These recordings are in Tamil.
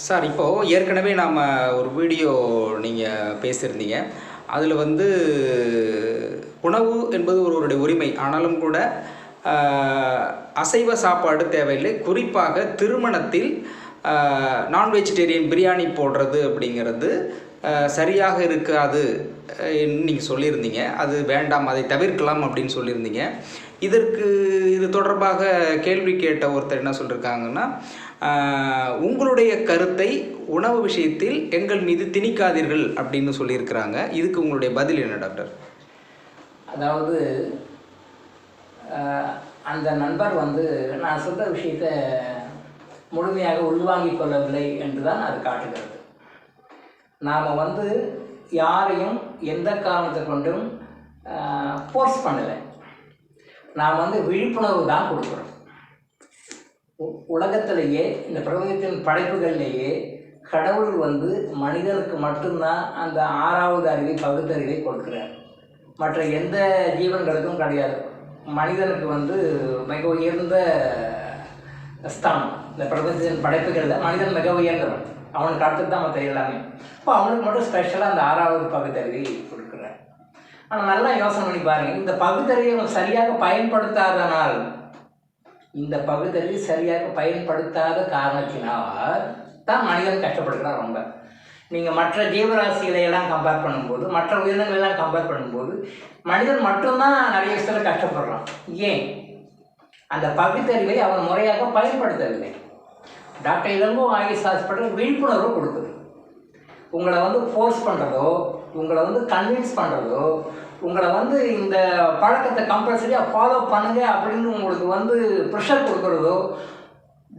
சார் இப்போது ஏற்கனவே நாம் ஒரு வீடியோ நீங்கள் பேசியிருந்தீங்க. அதில் வந்து உணவு என்பது ஒருவருடைய உரிமை. ஆனாலும் கூட அசைவ சாப்பாடு தேவையில்லை. குறிப்பாக திருமணத்தில் நான் வெஜிடேரியன் பிரியாணி போடுறது அப்படிங்கிறது சரியாக இருக்காது நீங்கள் சொல்லியிருந்தீங்க. அது வேண்டாம் அதை தவிர்க்கலாம் அப்படின்னு சொல்லியிருந்தீங்க. இதற்கு இது தொடர்பாக கேள்வி கேட்ட ஒருத்தர் என்ன சொல்லியிருக்காங்கன்னா உங்களுடைய கருத்தை உணவு விஷயத்தில் எங்கள் மீது திணிக்காதீர்கள் அப்படின்னு சொல்லியிருக்கிறாங்க. இதுக்கு உங்களுடைய பதில் என்ன டாக்டர்? அதாவது அந்த நண்பர் வந்து நான் சொல்கிற விஷயத்த முழுமையாக உள்வாங்கிக் கொள்ளவில்லை என்று தான் அது காட்டுகிறது. நாம் வந்து யாரையும் எந்த காரணத்தை கொண்டும் ஃபோர்ஸ் பண்ணலை. நாம் வந்து விழிப்புணர்வு தான் கொடுக்குறோம். உலகத்திலேயே இந்த பிரபஞ்சத்தின் படைப்புகள்லேயே கடவுள் வந்து மனிதனுக்கு மட்டும்தான் அந்த ஆறாவது அறிவை பகுத்தறிவை கொடுக்குறார். மற்ற எந்த ஜீவன்களுக்கும் கிடையாது. மனிதனுக்கு வந்து மிக உயர்ந்த ஸ்தானம். இந்த பிரபஞ்சத்தின் படைப்புகளில் மனிதன் மிக உயர்ந்தவன். அவனுக்கு அடுத்து தான் மற்ற எல்லாமே. இப்போ அவனுக்கு மட்டும் ஸ்பெஷலாக அந்த ஆறாவது பகுத்தறிவை கொடுக்குறார். ஆனால் நல்லா யோசனை பண்ணி பாருங்கள் இந்த பகுத்தறிவை சரியாக பயன்படுத்தாதனால் இந்த பகுத்தறிவு சரியாக பயன்படுத்தாத காரணத்தினால் தான் மனிதன் கஷ்டப்படுகிறான் ரொம்ப. நீங்கள் மற்ற ஜீவராசிகளை எல்லாம் கம்பேர் பண்ணும்போது மற்ற உயிரினங்கள் எல்லாம் கம்பேர் பண்ணும்போது மனிதன் மட்டும்தான் நிறைய விஷயத்தில் கஷ்டப்படுறான். ஏன்? அந்த பகுத்தறிவை அவன் முறையாக பயன்படுத்தவில்லை. டாக்டர் இளங்கோ ஆயுஷ் ஹாஸ்பிட்டல் விழிப்புணர்வு கொடுக்குது உங்களை வந்து ஃபோர்ஸ் பண்ணுறதோ உங்களை வந்து கன்வின்ஸ் பண்ணுறதோ உங்களை வந்து இந்த பழக்கத்தை கம்பல்சரியாக ஃபாலோ பண்ணுங்க அப்படின்னு உங்களுக்கு வந்து ப்ரெஷர் கொடுக்குறதோ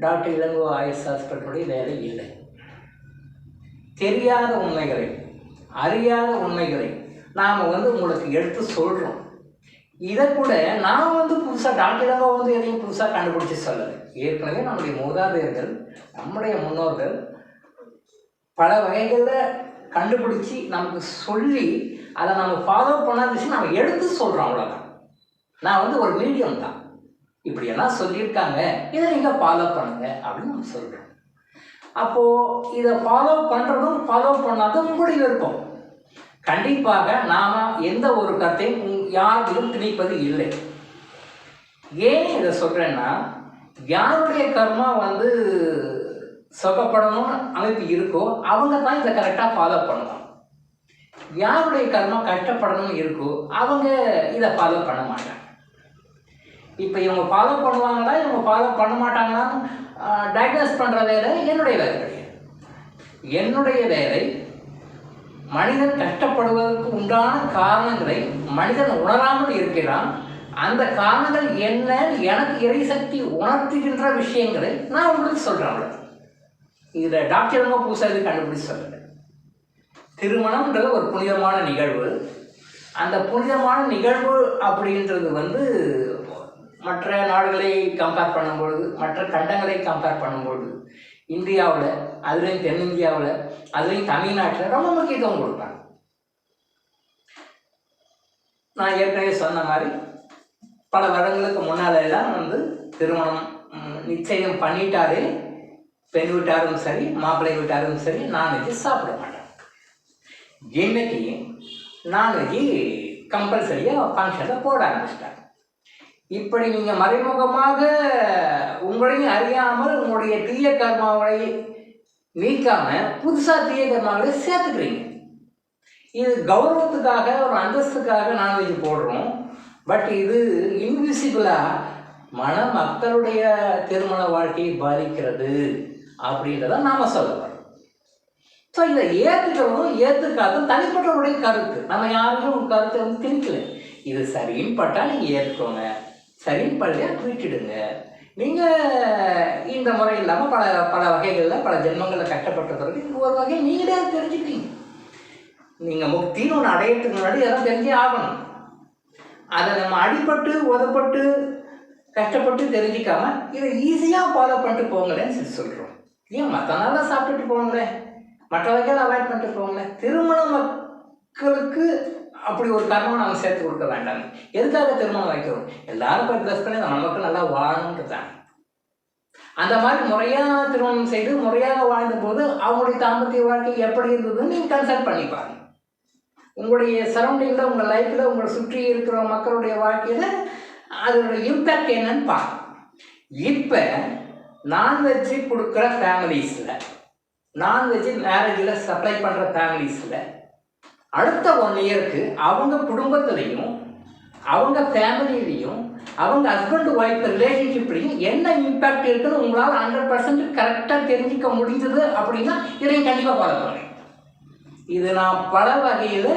டாக்டர் இளங்கோ ஆயுஷ் ஹாஸ்பிட்டலுடைய வேலை இல்லை. தெரியாத உண்மைகளை அறியாத உண்மைகளை நாம் வந்து உங்களுக்கு எடுத்து சொல்கிறோம் இதை கூட நான் வந்து புதுசாக டாக்டர் இளங்கோ வந்து எதையும் புதுசாக கண்டுபிடிச்சி சொல்லலை. ஏற்கனவே நம்முடைய மூதாதையர்கள் நம்முடைய முன்னோர்கள் பல வகைகளில் கண்டுபிடிச்சி நமக்கு சொல்லி அதை நம்ம ஃபாலோ பண்ணாத விஷயம் நம்ம எடுத்து சொல்கிறோம் அவ்வளோதான் நான் வந்து ஒரு மீடியம் தான். இப்படியெல்லாம் சொல்லியிருக்காங்க. இதை நீங்கள் ஃபாலோ பண்ணுங்க அப்படின்னு நம்ம சொல்கிறோம் அப்போது இதை ஃபாலோ பண்ணுறதும் ஃபாலோ பண்ணாதும் உங்களுடைய விருப்பம் கண்டிப்பாக நாம் எந்த ஒரு கருத்தையும் உங்- யாரிலும் திணிப்பது இல்லை. ஏன் இதை சொல்கிறேன்னா யாருடைய கர்மா வந்து சொல்லப்படணும்னு அமைப்பு இருக்கோ அவங்க தான் இதை கரெக்டாக ஃபாலோ பண்ணலாம் யாருடைய கர்மா கஷ்டப்படணும்னு இருக்கோ அவங்க இதை ஃபாலோ பண்ண மாட்டாங்க. இப்போ இவங்க ஃபாலோ பண்ணுவாங்களா இவங்க ஃபாலோ பண்ண மாட்டாங்களான்னு டயக்னோஸ் பண்ணுற வேலை என்னுடைய வேலை கிடையாது. என்னுடைய வேலை மனிதன் கஷ்டப்படுவதற்கு உண்டான காரணங்களை மனிதன் உணராமல் இருக்கிறான். அந்த காரணங்கள் என்ன எனக்கு இறைசக்தி உணர்த்துகின்ற விஷயங்களை நான் உங்களுக்கு சொல்கிறேன் இதில் டாக்டர் ரொம்ப புதுசாக இது கண்டுபிடிச்சு சொல்லலை. திருமணம்ன்றது ஒரு புனிதமான நிகழ்வு. அந்த புனிதமான நிகழ்வு அப்படின்றது வந்து மற்ற நாடுகளை கம்பேர் பண்ணும்பொழுது மற்ற கண்டங்களை கம்பேர் பண்ணும்பொழுது இந்தியாவில் அதுலேயும் தென்னிந்தியாவில் அதுலேயும் தமிழ்நாட்டில் ரொம்ப முக்கியத்துவம் கொடுப்பாங்க. நான் ஏற்கனவே சொன்ன மாதிரி பல வருடங்களுக்கு முன்னால எல்லாம் வந்து திருமணம் நிச்சயம் பண்ணிட்டாலே பெண் வீட்டாரும் சரி மாப்பிள்ளை வீட்டாரும் சரி நான்வெஜ் சாப்பிட மாட்டேன். இன்னைக்கு நான்வெஜ் கம்பல்சரியாக ஃபங்க்ஷனில் போட ஆரம்பிச்சிட்டாங்க. இப்படி நீங்கள் மறைமுகமாக உங்களையும் அறியாமல் உங்களுடைய தீய கர்மாவை நீக்காம புதுசாக தீய கர்மாவை சேர்த்துக்கிறீங்க. இது கௌரவத்துக்காக ஒரு அந்தஸ்துக்காக நான்வெஜ் போடுறோம். பட் இது இன்விசிபிளாக மன மக்களுடைய திருமண வாழ்க்கையை பாதிக்கிறது. அப்படின்றத நாம சொல்ல ஸோ இதை ஏற்றுக்கிறதும் ஏற்றுக்காத தனிப்பட்டவருடைய கருத்து. நம்ம யாருக்கும் கருத்தை வந்து திணிக்கல. இது சரின்னு பட்டா நீங்கள் ஏற்றுக்கோங்க சரின்னு படலையா விட்டுடுங்க நீங்கள் இந்த முறை இல்லாமல் பல பல வகைகளில் பல ஜென்மங்களில் கஷ்டப்பட்ட பிறகு ஒரு வகையை நீங்களே தெரிஞ்சுக்கிறீங்க. நீங்கள் முக்தின்னு ஒன்று அடையிறதுக்கு முன்னாடி இதெல்லாம் தெரிஞ்சே ஆகணும். அதை நம்ம அடிபட்டு உதப்பட்டு கஷ்டப்பட்டு தெரிஞ்சிக்காமல் இதை ஈஸியாக ஃபாலோ பண்ணிட்டு போங்களேன்னு சொல்லி சொல்கிறோம் ஏன் மற்ற நாளாக சாப்பிட்டுட்டு போங்களேன்? மற்ற வகையில் அவாய்ட் பண்ணிட்டு போங்களேன். திருமண மக்களுக்கு அப்படி ஒரு கர்மம் நம்ம சேர்த்து கொடுக்க வேண்டாம். எதுக்காக திருமணம் வைக்கிறோம்? எல்லாரும் போய் ப்ளஸ் பண்ணி நம்ம மக்கள் நல்லா வாழணுன்ட்டு தான் அந்த மாதிரி முறையாக திருமணம் செய்து முறையாக வாழ்ந்தபோது அவங்களுடைய தாம்பத்திய வாழ்க்கை எப்படி இருந்ததுன்னு நீங்கள் கன்சல்ட் பண்ணி பாருங்க. உங்களுடைய சரௌண்டிங்கில் உங்கள் லைஃப்பில் உங்களை சுற்றி இருக்கிற மக்களுடைய வாழ்க்கையில் அதோட இம்பேக்ட் என்னன்னு பாருங்க. இப்போ நான்வெஜ்ஜு கொடுக்குற ஃபேமிலிஸில் நான்வெஜ்ஜு மேரேஜில் சப்ளை பண்ணுற ஃபேமிலிஸில் அடுத்த ஒன் இயருக்கு அவங்க குடும்பத்துலேயும் அவங்க ஃபேமிலியிலையும் அவங்க ஹஸ்பண்ட் ஒய்ஃப் ரிலேஷன்ஷிப்லையும் என்ன இம்பேக்ட் இருக்குன்னு உங்களால் ஹண்ட்ரட் பர்சன்ட் கரெக்டாக தெரிஞ்சிக்க முடிஞ்சது அப்படின்னா இதையும் கண்டிப்பாக ஃபாலோ பண்ணுறேன் இது நான் பல வகையில்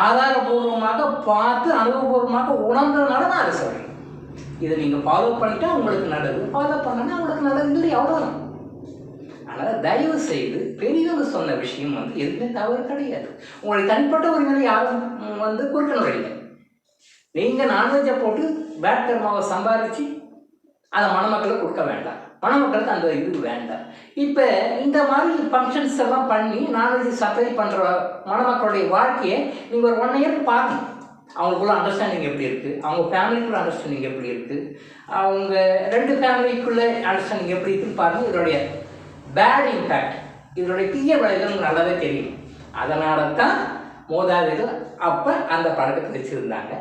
ஆதாரபூர்வமாக பார்த்து அனுபவபூர்வமாக உணர்ந்ததுனால நான் அதை சொல்கிறேன் இதை நீங்கள் ஃபாலோ பண்ணிட்டா உங்களுக்கு நல்லது. ஃபாலோ பண்ணனா உங்களுக்கு நல்லது இல்லை அவ்வளோதான் அதனால் தயவு செய்து பெரியவங்க சொன்ன விஷயம் வந்து எதுவுமே தவறு கிடையாது. உங்களுக்கு தனிப்பட்ட உரிமையை யாரும் வந்து கொடுக்கணும் இல்லை நீங்கள் நான்வெஜ்ஜை போட்டு பேட் கர்மாவை சம்பாதிச்சு அதை மணமக்களுக்கு கொடுக்க வேண்டாம். மணமக்களுக்கு அந்த இது வேண்டாம். இப்போ இந்த மாதிரி ஃபங்க்ஷன்ஸ் எல்லாம் பண்ணி நான்வெஜ் சப்ளை பண்ணுற மணமக்களுடைய வாழ்க்கையை நீங்கள் ஒரு ஒன் இயர் பாருங்க. அவங்களுக்குள்ள அண்டர்ஸ்டாண்டிங் எப்படி இருக்குது அவங்க ஃபேமிலிக்குள்ள அண்டர்ஸ்டாண்டிங் எப்படி இருக்குது அவங்க ரெண்டு ஃபேமிலிக்குள்ள அண்டர்ஸ்டாண்டிங் எப்படி இருக்குன்னு பாருங்கள் இதனுடைய பேட் இம்பேக்ட் இதனுடைய தீய விளைவுகள் நல்லாவே தெரியும். அதனால தான் மூதாதைகள் அப்போ அந்த படத்துக்கு வச்சுருந்தாங்க.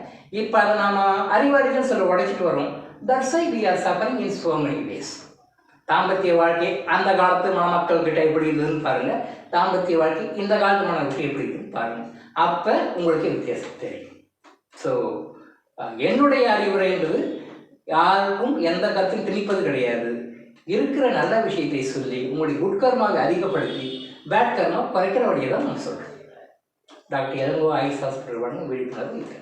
இப்போ அதை நாம் அறிவாளிகள் சொல்ல உடைச்சிட்டு வரோம். That's I we are suffering in so many ways தாம்பத்திய வாழ்க்கை அந்த காலத்து மாமக்கள் கிட்ட எப்படி இருந்ததுன்னு பாருங்கள் தாம்பத்திய வாழ்க்கை இந்த காலத்து மணமக்கள் எப்படி இருக்குன்னு பாருங்கள் அப்போ உங்களுக்கு வித்தியாசம் தெரியும். ஸோ என்னுடைய அறிவுரை என்பது யாருக்கும் எந்த கருத்தையும் திணிப்பது கிடையாது. இருக்கிற நல்ல விஷயத்தை சொல்லி உங்களுடைய குட் அதிகப்படுத்தி பேட் கர்மா குறைக்கிற வழியை தான் நான் சொல்கிறேன் டாக்டர் எலங்கோ ஐஸ் ஹாஸ்பிட்டல் வழங்கும் விழிப்புணர்வு இது.